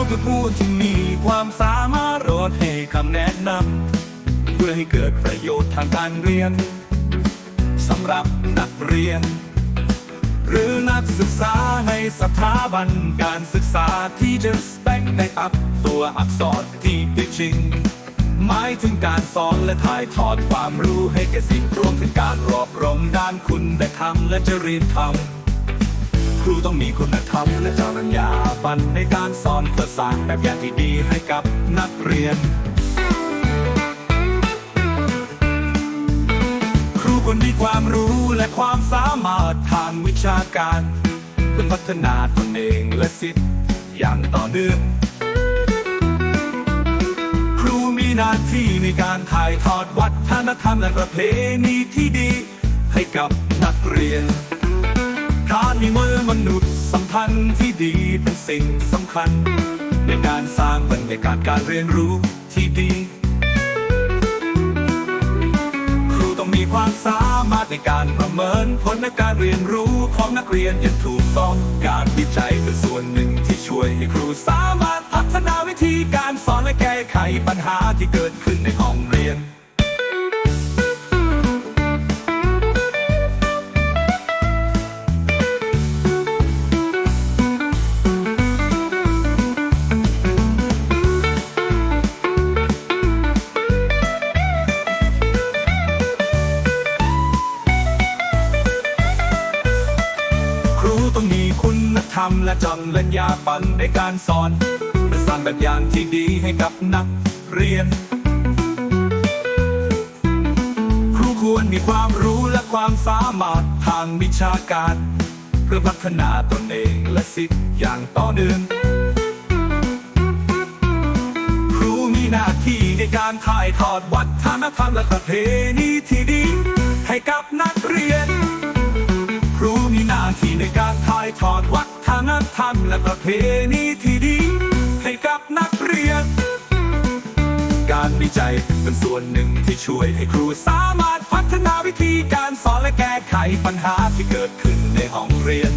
ผู้ที่มีความสามารถรดให้คำแนะนำเพื่อให้เกิดประโยชน์ทางการเรียนสำหรับนักเรียน หรือนักศึกษาในสถาบันการศึกษาที่จะแบ่งในอัพตัวอักษรที่เป็นจริงหมายถึงการสอนและถ่ายทอดความรู้ให้แก่สิ่งรวมถึงการรอบรมด้านคุณและธรรมและจริยธรรม ครูต้องมีคุณธรรมและจริยาบรรณในการสอนเพื่อสร้างแบบอย่างที่ดีให้กับนักเรียน ครูควรมีความรู้และความสามารถทางวิชาการเพื่อพัฒนาตนเองและสิทธิ์อย่างต่อเนื่องครูมีหน้าที่ในการถ่ายทอดวัฒนธรรมและประเพณีที่ดีให้กับนักเรียน พันธ์ที่ดีเป็นสิ่งสำคัญ ในการสร้างบรรยากาศการเรียนรู้ที่ดี ครูต้องมีความสามารถในการประเมินผลในการเรียนรู้ของนักเรียนอย่างถูกต้องการวิจัยเป็นส่วนหนึ่งที่ช่วยให้ครูสามารถพัฒนาวิธีการสอนและแก้ไขปัญหาที่เกิดขึ้นในห้อง ต้องมีคุณธรรมและจริยาบรรณในการสอนเพื่อสร้างแบบอย่างที่ดีให้กับนักเรียน ครูควรมีความรู้และความสามารถทางวิชาการ เพื่อพัฒนาตนเองและสิทธิ์อย่างต่อเนื่องครูมีหน้าที่ในการถ่ายทอดวัฒนธรรมและประเพณีที่ดี ให้กับนักเรียน ครูมีหน้าที่ใน ทอดวัฒนธรรมและประเพณีที่ดีให้กับนักเรียน การวิจัยเป็นส่วนหนึ่งที่ช่วยให้ครูสามารถพัฒนาวิธีการสอนและแก้ไขปัญหาที่เกิดขึ้นในห้องเรียน